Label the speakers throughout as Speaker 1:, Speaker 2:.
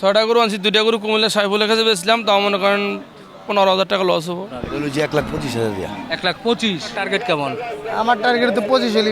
Speaker 1: ছয়টা গরু আনছি দুইটা গরু কুমিল্লা সাহেবুলের কাছে বেচলাম তাও মনে করেন পনেরো হাজার টাকা লস হব।
Speaker 2: যে এক লাখ পঁচিশ হাজার দিয়া।
Speaker 3: এক লাখ পঁচিশ টার্গেট কেমন?
Speaker 4: আমার টার্গেট তো পঁচিশ হলে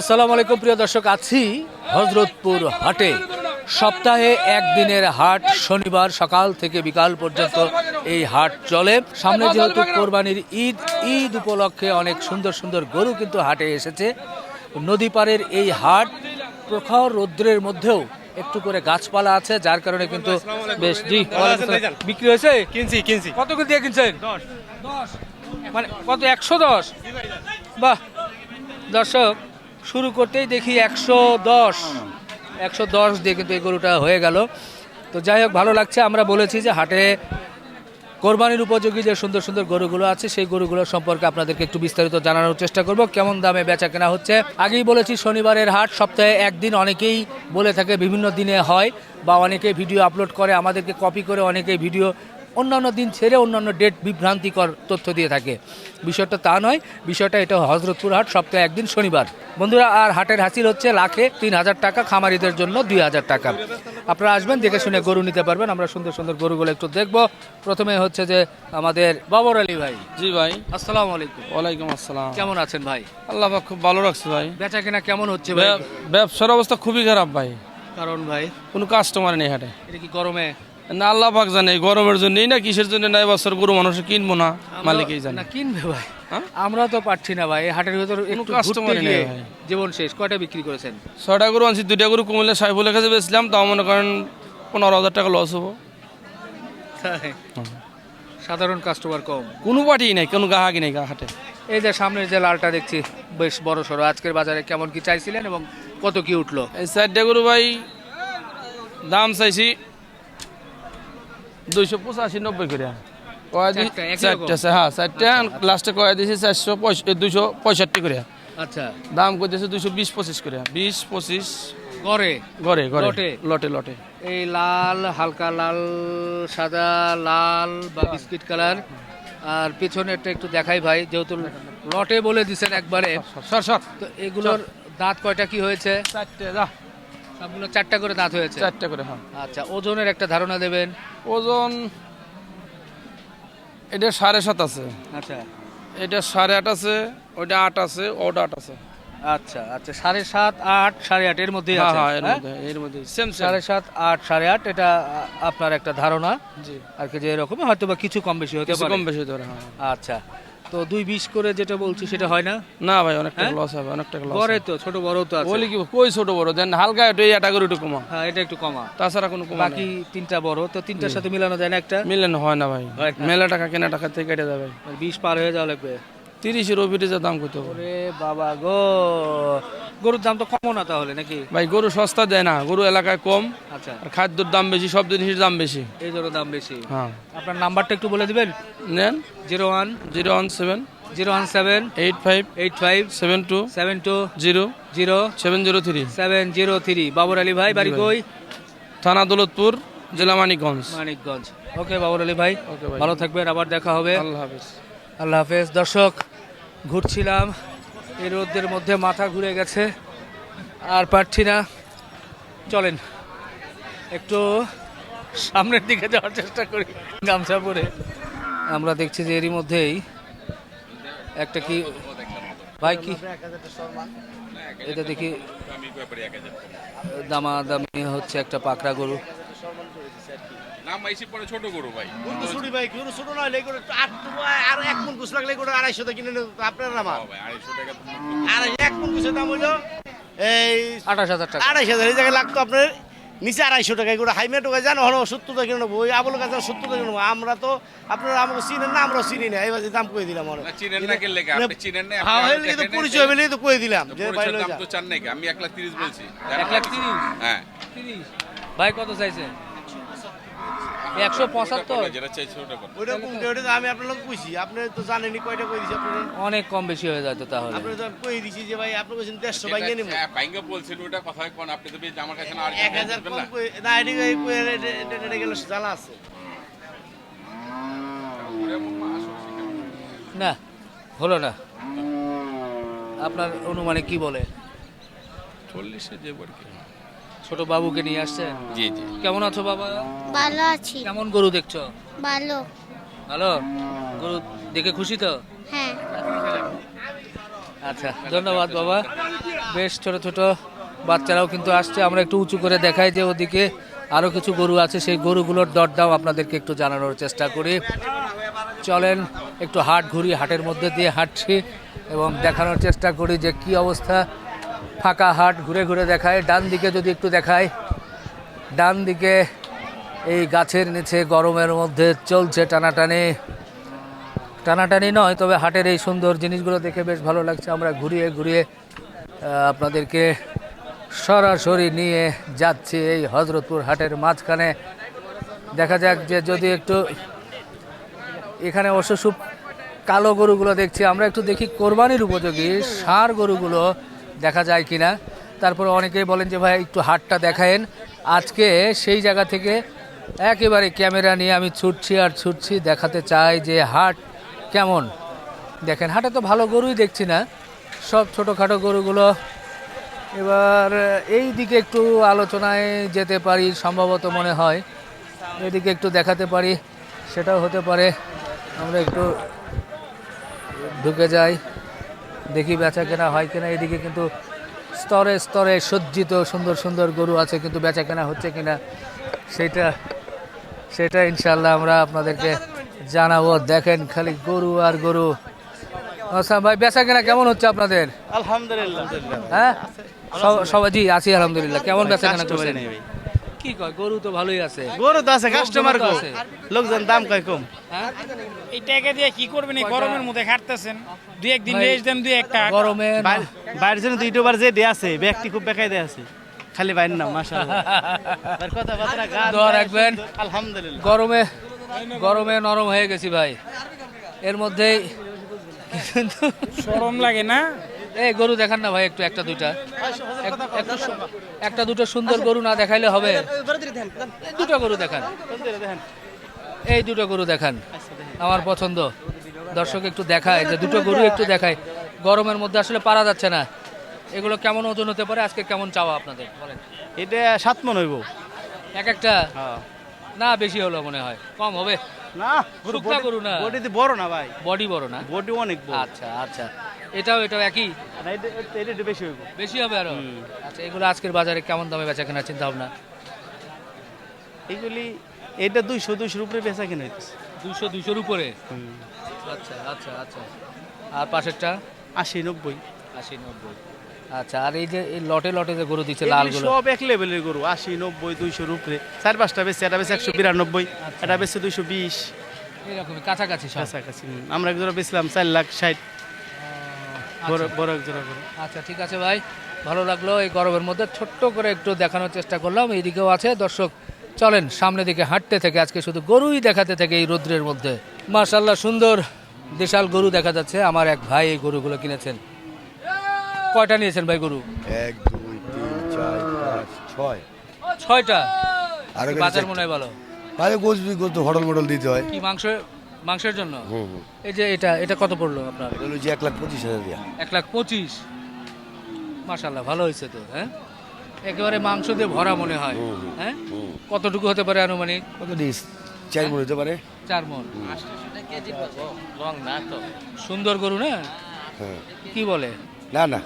Speaker 3: আসসালামু আলাইকুম প্রিয় দর্শক আছি হজরতপুর হাটে। সপ্তাহে একদিনের হাট শনিবার সকাল থেকে বিকাল পর্যন্ত এই হাট চলে। সামনে যেহেতু কোরবানির ঈদ ঈদ উপলক্ষে অনেক সুন্দর সুন্দর গরু কিন্তু হাটে এসেছে। নদী পাড়ের এই হাট প্রখর রৌদ্রের মধ্যেও একটু করে গাছপালা আছে যার কারণে কিন্তু বেশ জি বিক্রি হয়েছে?
Speaker 4: কিনছি কিনছি।
Speaker 3: কত করে দিয়ে কিনছেন? মানে কত একশো দশ? বাহ। দর্শক শুরু করতেই দেখি একশো দশ। একশো দশ দিয়ে কিন্তু এই গরুটা হয়ে গেল। তো যাই হোক ভালো লাগছে। আমরা বলেছি যে হাটে কোরবানির উপযোগী যে সুন্দর সুন্দর গরুগুলো আছে, সেই গরুগুলো সম্পর্কে আপনাদেরকে একটু বিস্তারিত জানানোর চেষ্টা করব। কেমন দামে বেচা কেনা হচ্ছে? আগেই বলেছি, শনিবারের হাট, সপ্তাহে একদিন অনেকেই বলে থাকে, বিভিন্ন দিনে হয় বা অনেকে ভিডিও আপলোড করে, আমাদেরকে কপি করে অনেকেই ভিডিও, অন্যান্য দিন ছেড়ে অন্যান্য ডেট বিভ্রান্তিকর তথ্য দিয়ে থাকে। বিষয়টা তা নয়, বিষয়টা এটা হজরতপুর হাট, সপ্তাহে একদিন শনিবার। বন্ধুরা, আর হাটের হাসিল হচ্ছে লাখে তিন হাজার টাকা, খামারিদের জন্য দুই হাজার টাকা। আপনারা আসবেন দেখে শুনে গরু নিতে পারবেন। আমরা সুন্দর সুন্দর গরুগুলো একটু দেখব। প্রথমে হচ্ছে যে আমাদের বাবর আলী ভাই।
Speaker 1: জি ভাই।
Speaker 3: আসসালামু আলাইকুম।
Speaker 1: ওয়ালাইকুম আসসালাম।
Speaker 3: কেমন আছেন ভাই?
Speaker 1: আল্লাহ পাক খুব ভালো রাখছে ভাই।
Speaker 3: বেচা কেনা কেমন হচ্ছে ভাই?
Speaker 1: ব্যবসার অবস্থা খুবই খারাপ ভাই।
Speaker 3: কারণ ভাই?
Speaker 1: কোনো কাস্টমার নেই হাটে।
Speaker 3: এটা কি গরমে?
Speaker 1: না আল্লাহ পাক জানে গরমের জন্যই না কিসের জন্য না বছর গরু মানুষ কিনবো না মালিকই জানে।
Speaker 3: না কিনবে ভাই? আমরা তো পারছি না ভাই হাটের ভিতর একটু ঘুরতে
Speaker 1: নেই
Speaker 3: জীবন শেষ কয়টা বিক্রি করেছেন?
Speaker 1: ছটা গরু আনছি দুইটা গরু কুমিল্লা সাহেবুলের কাছে বেচলাম তাও মনে করেন পনেরো হাজার টাকা লস হব।
Speaker 3: সাধারণ কাস্টমার কম।
Speaker 1: কোনো পার্টি নাই কোনো গাহাকি নেই হাটে।
Speaker 3: এই যে সামনের যে লালটা দেখছি বেশ বড় সড়ো আজকের বাজারে কেমন কি চাইছিলেন এবং কত কি উঠল?
Speaker 1: এই চারটা গরু ভাই দাম চাইছি দুইশো পঁচাশি নব্বই করে। কয়
Speaker 3: চারটা?
Speaker 1: হ্যাঁ চারটা লাস্টে কয় দিয়েছি চারশো দুইশো পঁয়ষট্টি করে
Speaker 3: আচ্ছা।
Speaker 1: দাম করতেছে দুইশো বিশ পঁচিশ করে বিশ পঁচিশ
Speaker 3: গড়ে?
Speaker 1: ঘরে
Speaker 3: লটে?
Speaker 1: লটে লটে।
Speaker 3: এই লাল হালকা লাল সাদা লাল বা বিস্কিট কালার। আর পেছনেরটা একটু দেখাই ভাই যেহেতু লটে বলে দিছেন একবারে।
Speaker 1: সর সর
Speaker 3: তো এগুলোর দাঁত কয়টা কি হয়েছে?
Speaker 1: চারটে যা।
Speaker 3: সবগুলো চারটা করে দাঁত হয়েছে?
Speaker 1: চারটে করে হ্যাঁ।
Speaker 3: আচ্ছা ওজনের একটা ধারণা দেবেন।
Speaker 1: ওজন এটা সাড়ে সাত আছে।
Speaker 3: আচ্ছা।
Speaker 1: এটা সাড়ে আট আছে ওইটা আট আছে ওটা আট আছে।
Speaker 3: আচ্ছা আচ্ছা সাড়ে সাত আট সাড়ে আট এর মধ্যেই
Speaker 1: হ্যাঁ
Speaker 3: আছে
Speaker 1: হ্যাঁ এর
Speaker 3: হ্যাঁ?
Speaker 1: মধ্যে এর মধ্যে সেম
Speaker 3: সাড়ে সাত আট সাড়ে আট এটা আপনার একটা ধারণা।
Speaker 1: জি।
Speaker 3: আর কি যে এরকম হয়তো বা কিছু কম বেশি হতে পারে।
Speaker 1: কম বেশি হতে পারে
Speaker 3: আচ্ছা। তো দুই বিশ করে যেটা বলছি সেটা হয় না?
Speaker 1: না ভাই অনেক টাকা
Speaker 3: হ্যাঁ?
Speaker 1: লস হবে অনেক টাকা লস
Speaker 3: বড় তো ছোট বড় তো আছে।
Speaker 1: বলি কি কই ছোট বড়? দেন হালকা একটু এই আটা করে একটু কমা।
Speaker 3: হ্যাঁ এটা একটু কমা।
Speaker 1: তাছাড়া কোনো কমা
Speaker 3: বাকি তিনটা বড় তো তিনটার সাথে মিলানো যায় না একটা?
Speaker 1: মিলানো হয় না ভাই। মেলা টাকা কেনা টাকা থেকে কেটে যাবে?
Speaker 3: বিশ পার হয়ে যাওয়া লাগবে।
Speaker 1: তিরিশের ওপিটে যা দাম করতে হবে?
Speaker 3: ওরে বাবা গো। গরুর দাম তো কমও না তাহলে নাকি?
Speaker 1: ভাই গরু সস্তা দেয় না গরু এলাকায় কম।
Speaker 3: আচ্ছা।
Speaker 1: আর খাদ্যর দাম বেশি সব জিনিসের দাম বেশি।
Speaker 3: এই জন্য দাম বেশি।
Speaker 1: হ্যাঁ।
Speaker 3: আপনার নাম্বারটা একটু বলে দিবেন?
Speaker 1: নেন।
Speaker 3: Zero one.
Speaker 1: Zero one seven.
Speaker 3: Zero one seven.
Speaker 1: Eight five.
Speaker 3: Eight five.
Speaker 1: Seven two.
Speaker 3: Seven two.
Speaker 1: Zero.
Speaker 3: Zero.
Speaker 1: Seven zero three.
Speaker 3: Seven zero three. Babar Ali ভাই বাড়ি কই?
Speaker 1: থানা দৌলতপুর জেলা মানিকগঞ্জ।
Speaker 3: মানিকগঞ্জ। ওকে বাবর আলী ভাই।
Speaker 1: ওকে
Speaker 3: ভালো থাকবেন আবার দেখা হবে।
Speaker 1: আল্লাহ হাফিজ।
Speaker 3: আল্লাহ হাফেজ। দর্শক, ঘুরছিলাম, এই রোদের মধ্যে মাথা ঘুরে গেছে। আর পারছি না। চলেন, একটু সামনের দিকে যাওয়ার চেষ্টা করি গামছা পরে আমরা দেখছি যে এরই মধ্যেই একটা কি ভাই, কি? এটা দেখি দামা দামি হচ্ছে একটা পাকড়া গরু।
Speaker 5: পরে ছোট গরু ভাই।
Speaker 4: গরু ছুটি ভাই গরু ছোট নয় আট আর এক মন কুচ লাগলে গরু আড়াইশো টাকা কিনে নেব আপনার নামা
Speaker 5: ও ভাই আড়াইশো টাকা
Speaker 4: আর এক মন কুচের দাম হইল এই
Speaker 3: আঠাশ হাজার টাকা।
Speaker 4: আড়াইশ হাজার এই জায়গায় লাগতো আপনার নিচে আড়াইশো টাকা এগুলো হাইমে টোকা জানো হলো সত্তর টাকা কিনে নেব ওই আবুল কাছে সত্তর টাকা নেব। আমরা তো আপনারা আমাকে চিনেন না আমরা চিনি না এবার দাম কয়ে দিলাম আমরা?
Speaker 5: চিনেন না কে লেগে আপনি চিনেন না
Speaker 4: হ্যাঁ হইলে তো
Speaker 5: দেখেন নাই,
Speaker 4: পরিচয় তো কয়ে দিলাম যে ভাই
Speaker 5: পরিচয়ের দাম তো চান নাকি আমি এক লাখ তিরিশ বলছি।
Speaker 3: এক লাখ তিরিশ?
Speaker 5: হ্যাঁ।
Speaker 3: তিরিশ। ভাই কত চাইছে একশো পঁচাত্তর।
Speaker 5: যেটা চাইছে ওটা
Speaker 4: কমতে আমি আপনার লোক আপনি তো কয়টা কই দিছি আপনার।
Speaker 3: অনেক কম বেশি হয়ে যায় তো তাহলে।
Speaker 4: আপনি তো কই দিছি যে ভাই আপনি কইছেন দেড়শো ভাই নিয়ে নেব।
Speaker 5: যেটা- ভাইঙ্গা বলছেন ওটা কথা কোন? আপনি তো আমার কাছে না আর
Speaker 4: এক হাজার কম
Speaker 5: না।
Speaker 4: এটি এটা- এটা- এটা গেলে জ্বালা আছে।
Speaker 3: না হলো না। আপনার অনুমানে কি বলে?
Speaker 5: চল্লিশে যে আর কি?
Speaker 3: ছোট বাবুকে নিয়ে আসছেন
Speaker 5: জি জি।
Speaker 3: কেমন আছো বাবা?
Speaker 2: ভালো আছি।
Speaker 3: কেমন গরু দেখছ?
Speaker 2: ভালো।
Speaker 3: ভালো? গরু দেখে খুশি তো?
Speaker 2: হ্যাঁ।
Speaker 3: আচ্ছা ধন্যবাদ বাবা। বেশ ছোট ছোট বাচ্চারাও কিন্তু আসছে। আমরা একটু উঁচু করে দেখাই যে ওদিকে আরও কিছু গরু আছে। সেই গরুগুলোর দরদাম আপনাদেরকে একটু জানানোর চেষ্টা করি। চলেন একটু হাট ঘুরি হাটের মধ্যে দিয়ে হাঁটছি এবং দেখানোর চেষ্টা করি যে কি অবস্থা। ফাঁকা হাট ঘুরে ঘুরে দেখায়। ডান দিকে যদি একটু দেখায়, ডান দিকে এই গাছের নিচে গরমের মধ্যে চলছে টানাটানি। টানাটানি নয়, তবে হাটের এই সুন্দর জিনিসগুলো দেখে বেশ ভালো লাগছে। আমরা ঘুরিয়ে ঘুরিয়ে আপনাদেরকে সরাসরি নিয়ে যাচ্ছি এই হজরতপুর হাটের মাঝখানে। দেখা যাক যে যদি একটু এখানে অবশ্য কালো গরুগুলো দেখছি, আমরা একটু দেখি কোরবানির উপযোগী ষাঁড় গরুগুলো দেখা যায় কি না তারপরে অনেকেই বলেন যে, ভাই, একটু হাটটা দেখায়েন। আজকে সেই জায়গা থেকে একেবারে ক্যামেরা নিয়ে আমি ছুটছি আর ছুটছি, দেখাতে চাই যে হাট কেমন। দেখেন, হাটে তো ভালো গরুই দেখছি না। সব ছোটোখাটো গরুগুলো এবার এই দিকে একটু আলোচনায় যেতে পারি, সম্ভবত মনে হয়। এদিকে একটু দেখাতে পারি, সেটাও হতে পারে। আমরা একটু ঢুকে যাই। দেখি বেচা কেনা হয় কিনা। এদিকে কিন্তু স্তরে স্তরে সজ্জিত সুন্দর সুন্দর গরু আছে কিন্তু বেচা কেনা হচ্ছে কিনা সেটা সেটা ইনশাল্লাহ আমরা আপনাদেরকে জানাব। দেখেন খালি গরু আর গরু। আচ্ছা ভাই বেচা কেনা কেমন হচ্ছে আপনাদের?
Speaker 4: আলহামদুলিল্লাহ।
Speaker 3: হ্যাঁ? সব- সবাই জি আছি আলহামদুলিল্লাহ। কেমন বেচা কেনা
Speaker 4: ভাই।
Speaker 3: কি কয়? গরু তো ভালোই আছে।
Speaker 4: গরু তো আছে কাস্টমার
Speaker 3: লোকজন
Speaker 4: কো
Speaker 3: আছে।
Speaker 4: লোকজন দাম কয় কম।
Speaker 3: হ্যাঁ?
Speaker 6: এই টাকা দিয়ে কি করবেন? এই গরমের মধ্যে খাটতেছেন। দুই একদিন রেস্ট দেন দুই একটা
Speaker 3: গরমে
Speaker 4: বাইরের জন্য যে ডে আছে ব্যক্তি খুব বেকায় দেয়া আছে। খালি বাইর না মাশাআল্লাহ। তার কথাবার্তা গান
Speaker 3: দোয়া রাখবেন।
Speaker 4: আলহামদুলিল্লাহ।
Speaker 3: গরমে গরমে নরম হয়ে গেছি ভাই। এর মধ্যেই কিন্তু
Speaker 6: গরম লাগে না?
Speaker 3: এই গরু দেখান না ভাই একটু একটা দুইটা। এক- একটু দুটো সুন্দর গরু না দেখাইলে হবে? দুটো গরু দেখান। এই দুটো গরু দেখান আমার পছন্দ। দর্শক একটু দেখায় যে দুটো গরু একটু দেখায়। গরমের মধ্যে আসলে পারা যাচ্ছে না। এগুলো কেমন ওজন হতে পারে? আজকে কেমন চাওয়া আপনাদের? বলেন।
Speaker 4: এটা সাত মন হইব।
Speaker 3: এক একটা?
Speaker 4: হ্যাঁ।
Speaker 3: না বেশি হলো মনে হয়। কম হবে।
Speaker 4: না
Speaker 3: শুকনা গরু না।
Speaker 4: বডিতে বড় না ভাই।
Speaker 3: বডি বড় না?
Speaker 4: বডি অনেক বড়।
Speaker 3: আচ্ছা আচ্ছা। এটাও এটাও একই?
Speaker 4: না, এটা বেশি হইব।
Speaker 3: বেশি হবে আরও? আচ্ছা এগুলো আজকের বাজারে কেমন দামে বেচা কেনার চিন্তা ভাবনা
Speaker 4: এইগুলি এটা দুইশো দুইশোর উপরে বেচা কিনা হইতেছে।
Speaker 3: দুশো দুশোর উপরে? আচ্ছা আচ্ছা আচ্ছা। আর পাশেরটা?
Speaker 4: আশি নব্বই।
Speaker 3: আশি নব্বই। আচ্ছা আর এই যে এই লটে লটে যে গরু দিচ্ছে
Speaker 4: এগুলি
Speaker 3: লালগুলো?
Speaker 4: সব এক লেভেলের গরু আশি নব্বই দুইশোর উপরে। চার পাঁচটা বেশি এটা বেশি একশো বিরানব্বই এটা বেশি দুইশো বিশ।
Speaker 3: এরকমই কাছাকাছি
Speaker 4: কাছাকাছি। আমরা এক জোড়া বেচলাম চার লাখ ষাট। বড়
Speaker 3: আচ্ছা।
Speaker 4: বড় এক জোড়া গরু।
Speaker 3: আচ্ছা ঠিক আছে ভাই ভালো লাগল এই গরমের মধ্যে। ছোট্ট করে একটু দেখানোর চেষ্টা করলাম এইদিকেও আছে। দর্শক চলেন সামনে দিকে হাঁটতে থেকে আজকে শুধু গরুই দেখাতে থেকে এই রৌদ্রের মধ্যে। মার্শাল্লাহ সুন্দর দেশাল গরু দেখা যাচ্ছে। আমার এক ভাই এই গরুগুলো কিনেছেন। কয়টা নিয়েছেন ভাই গরু?
Speaker 7: এক দুই তিন চার পাঁচ ছয়।
Speaker 3: ছয়টা?
Speaker 7: আর
Speaker 3: বাজার মনে হয় ভালো।
Speaker 7: আরে গোছ গোছ তো হটল মডল দিতে হয়।
Speaker 3: কি মাংস মাংসের জন্য? এই যে এটা এটা কত পড়ল আপনার?
Speaker 7: এটা হলো যে এক লাখ পঁচিশ হাজার দিয়া।
Speaker 3: এক লাখ পঁচিশ। মাশাল্লাহ ভালো হয়েছে তো হ্যাঁ? একেবারে মাংস দিয়ে ভরা মনে হয় হ্যাঁ? কতটুকু হতে পারে আনুমানিক?
Speaker 7: কত দিস? চার মন হতে পারে।
Speaker 3: চার মন। সুন্দর গরু না?
Speaker 7: হ্যাঁ।
Speaker 3: কি বলে?
Speaker 7: না না।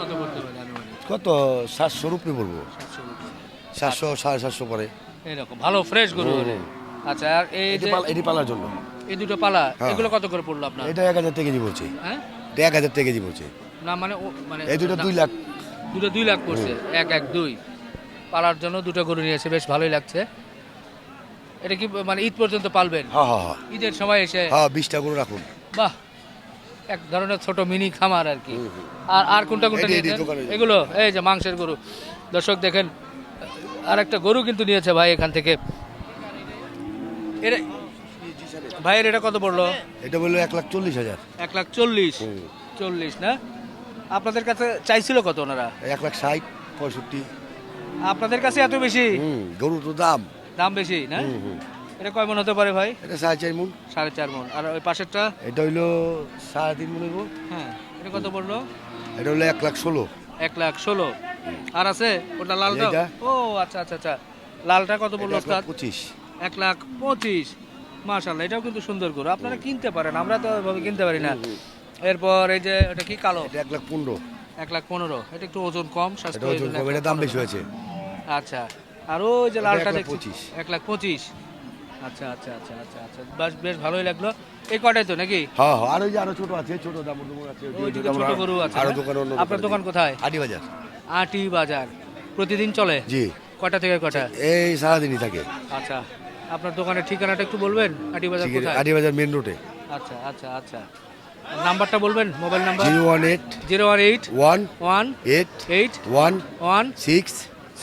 Speaker 3: কত করতে পারে
Speaker 7: কত? সাতশোর উপরে বলব
Speaker 3: সাতশো
Speaker 7: সাতশো সাড়ে সাতশো পরে
Speaker 3: এরকম ভালো ফ্রেশ গরু। আচ্ছা আর এই যে
Speaker 7: এটি পালার জন্য।
Speaker 3: এই দুটো পালা
Speaker 7: হ্যাঁ।
Speaker 3: এগুলো কত করে পড়ল আপনার?
Speaker 7: এটা এক হাজার টাকা কেজি পড়ছে।
Speaker 3: হ্যাঁ?
Speaker 7: এটা এক হাজার টাকা কেজি পড়ছে।
Speaker 3: না মানে মানে
Speaker 7: এই দুটো দুই লাখ।
Speaker 3: দুটো দুই লাখ পড়ছে এক এক দুই। পালার জন্য দুটো গরু নিয়েছে বেশ ভালোই লাগছে। এটা কি মানে ঈদ পর্যন্ত পালবেন?
Speaker 7: হ্যাঁ হ্যাঁ হ্যাঁ।
Speaker 3: ঈদের সময় এসে?
Speaker 7: হ্যাঁ বিশটা গরু রাখুন।
Speaker 3: বাহ! এক ধরনের ছোট মিনি খামার আর কি। আর আর কোনটা কোনটা নিয়েছেন? এগুলো এই যে মাংসের গরু। দর্শক দেখেন আর একটা গরু কিন্তু নিয়েছে ভাই এখান থেকে। এটা ভাইয়ের এটা কত পড়ল?
Speaker 7: এটা বলল এক লাখ চল্লিশ হাজার।
Speaker 3: এক লাখ চল্লিশ। চল্লিশ না? আপনাদের কাছে চাইছিল কত ওনারা?
Speaker 7: এক লাখ ষাট পঁয়ষট্টি।
Speaker 3: আপনাদের কাছে এত বেশি?
Speaker 7: গরু তো দাম।
Speaker 3: দাম বেশি না? এটা কয় মন হতে পারে ভাই?
Speaker 7: এটা সাড়ে চার মন।
Speaker 3: সাড়ে চার মন। আর ওই পাশেরটা?
Speaker 7: এটা হইল সাড়ে তিন মন হইব।
Speaker 3: হ্যাঁ। এটা কত পড়ল?
Speaker 7: এটা হলো এক লাখ ষোলো।
Speaker 3: এক লাখ ষোলো। আর আছে? ওটা লালটা? ও আচ্ছা আচ্ছা আচ্ছা। লালটা কত
Speaker 7: লাখ
Speaker 3: ওস্তাদ
Speaker 7: পঁচিশ।
Speaker 3: এক লাখ পঁচিশ। মাশাল্লাহ এটাও কিন্তু সুন্দর গরু। আপনারা কিনতে পারেন আমরা তো ওইভাবে কিনতে পারি না। এরপর এই যে এটা কি কালো?
Speaker 7: এক লাখ পনেরো।
Speaker 3: এক লাখ পনেরো। এটা একটু ওজন কম স্বাস্থ্য
Speaker 7: দাম বেশি হয়েছে।
Speaker 3: আচ্ছা। আর ওই যে লালটা দেখছি। এক লাখ পঁচিশ। আচ্ছা আচ্ছা আচ্ছা আচ্ছা আচ্ছা। বেশ বেশ ভালোই লাগল। এই কটাই তো নাকি?
Speaker 7: হ্যাঁ হ্যাঁ আর ওই যে আরও ছোট আছে ছোট দাম আছে
Speaker 3: ওইদিকে ছোট গরু আছে আরও
Speaker 7: দোকান অন্য
Speaker 3: আপনার দোকান কোথায়?
Speaker 7: আটি বাজার।
Speaker 3: আটি বাজার। প্রতিদিন চলে?
Speaker 7: জি।
Speaker 3: কটা থেকে কটা?
Speaker 7: এই সারাদিনই থাকে।
Speaker 3: আচ্ছা আপনার দোকানের ঠিকানাটা একটু বলবেন? আটি বাজার কোথায়?
Speaker 7: আটি বাজার মেন রোডে
Speaker 3: আচ্ছা আচ্ছা আচ্ছা। নাম্বারটা বলবেন? Mobile number?
Speaker 7: Zero one eight
Speaker 3: zero one eight
Speaker 7: one
Speaker 3: one
Speaker 7: eight
Speaker 3: eight
Speaker 7: one
Speaker 3: one
Speaker 7: six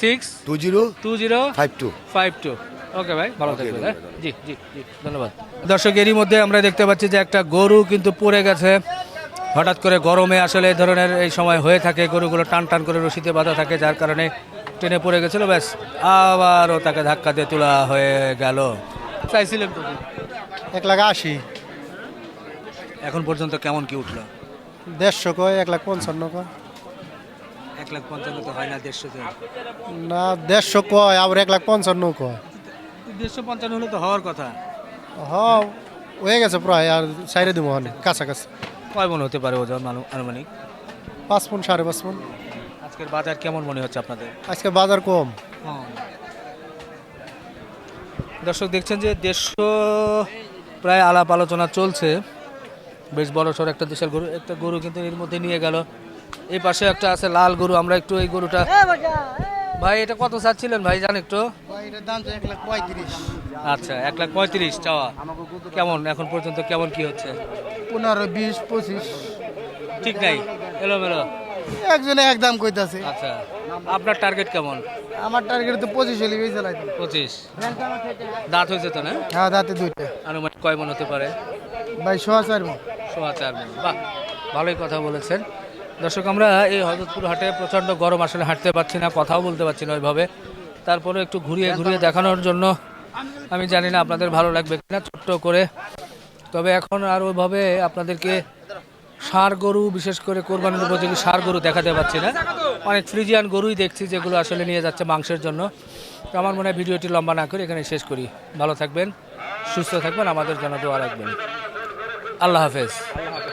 Speaker 3: six
Speaker 7: two zero
Speaker 3: two zero
Speaker 7: five two.
Speaker 3: Five two. Okay ভাই ভালো থাকবেন হ্যাঁ? জি জি জি ধন্যবাদ। দর্শক এরই মধ্যে আমরা দেখতে পাচ্ছি যে একটা গরু কিন্তু পড়ে গেছে। হঠাৎ করে গরমে আসলে এই ধরনের এই সময় হয়ে থাকে গরুগুলো টান টান করে রশিতে বাঁধা থাকে যার কারণে ট্রেনে পড়ে গেছিল। ব্যাস আবারও তাকে ধাক্কা দিয়ে তোলা হয়ে গেল। চাইছিলেন তো
Speaker 2: এক লাখ আশি।
Speaker 3: এখন পর্যন্ত কেমন কি উঠল?
Speaker 2: দেড়শো কয় এক লাখ পঞ্চান্ন কয়।
Speaker 3: এক লাখ পঞ্চান্ন তো হয় না দেড়শোতে
Speaker 2: না দেড়শো কয় আবার এক লাখ পঞ্চান্ন কয়।
Speaker 3: দেড়শো পঞ্চান্ন হলে তো হওয়ার কথা।
Speaker 2: হ হয়ে গেছে প্রায় আর সাইডে দিব অনেক কাছাকাছি।
Speaker 3: কয় মনে হতে পারে ওজন আনুমানিক?
Speaker 2: পাঁচ পন সাড়ে পাঁচ পন
Speaker 3: আজকের বাজার কেমন মনে হচ্ছে আপনাদের?
Speaker 2: আজকে বাজার কম।
Speaker 3: দর্শক দেখছেন যে দেড়শো প্রায় আলাপ আলোচনা চলছে। বেশ বড় সড় একটা দেশের গরু একটা গরু কিন্তু এর মধ্যে নিয়ে গেল। এই পাশে একটা আছে লাল গরু। আমরা একটু এই গরুটা ভাই এটা কত চাচ্ছিলেন ভাই জান একটু? আচ্ছা এক লাখ পঁয়ত্রিশ চাওয়া। কেমন এখন পর্যন্ত কেমন কি হচ্ছে?
Speaker 2: পনেরো বিশ পঁচিশ।
Speaker 3: ঠিক নাই এলো মেলো
Speaker 2: একজনে এক দাম কইতাছে।
Speaker 3: আচ্ছা আপনার টার্গেট কেমন?
Speaker 2: আমার টার্গেট তো পঁচিশ হলে বেশি লাগবে
Speaker 3: পঁচিশ। দাঁত হয়েছে তো না?
Speaker 2: হ্যাঁ দাঁতে দুইটা।
Speaker 3: আনুমানিক কয় মন হতে পারে?
Speaker 2: ভাই সোয়া চার মন।
Speaker 3: সোয়া চার মণ। বাহ ভালোই কথা বলেছেন। দর্শক, আমরা এই হজরতপুর হাটে প্রচণ্ড গরম, আসলে হাঁটতে পারছি না, কথাও বলতে পারছি না ওইভাবে। তারপরে একটু ঘুরিয়ে ঘুরিয়ে দেখানোর জন্য আমি জানি না আপনাদের ভালো লাগবে কিনা, ছোট্ট করে। তবে এখন আর ওইভাবে আপনাদেরকে ষাঁড় গরু, বিশেষ করে কোরবানির উপযোগী সার গরু দেখাতে পাচ্ছি না। অনেক ফ্রিজিয়ান গরুই দেখছি যেগুলো আসলে নিয়ে যাচ্ছে মাংসের জন্য। তো আমার মনে হয় ভিডিওটি লম্বা না করে এখানে শেষ করি। ভালো থাকবেন, সুস্থ থাকবেন, আমাদের জন্য দোয়া রাখবেন। আল্লাহ হাফেজ।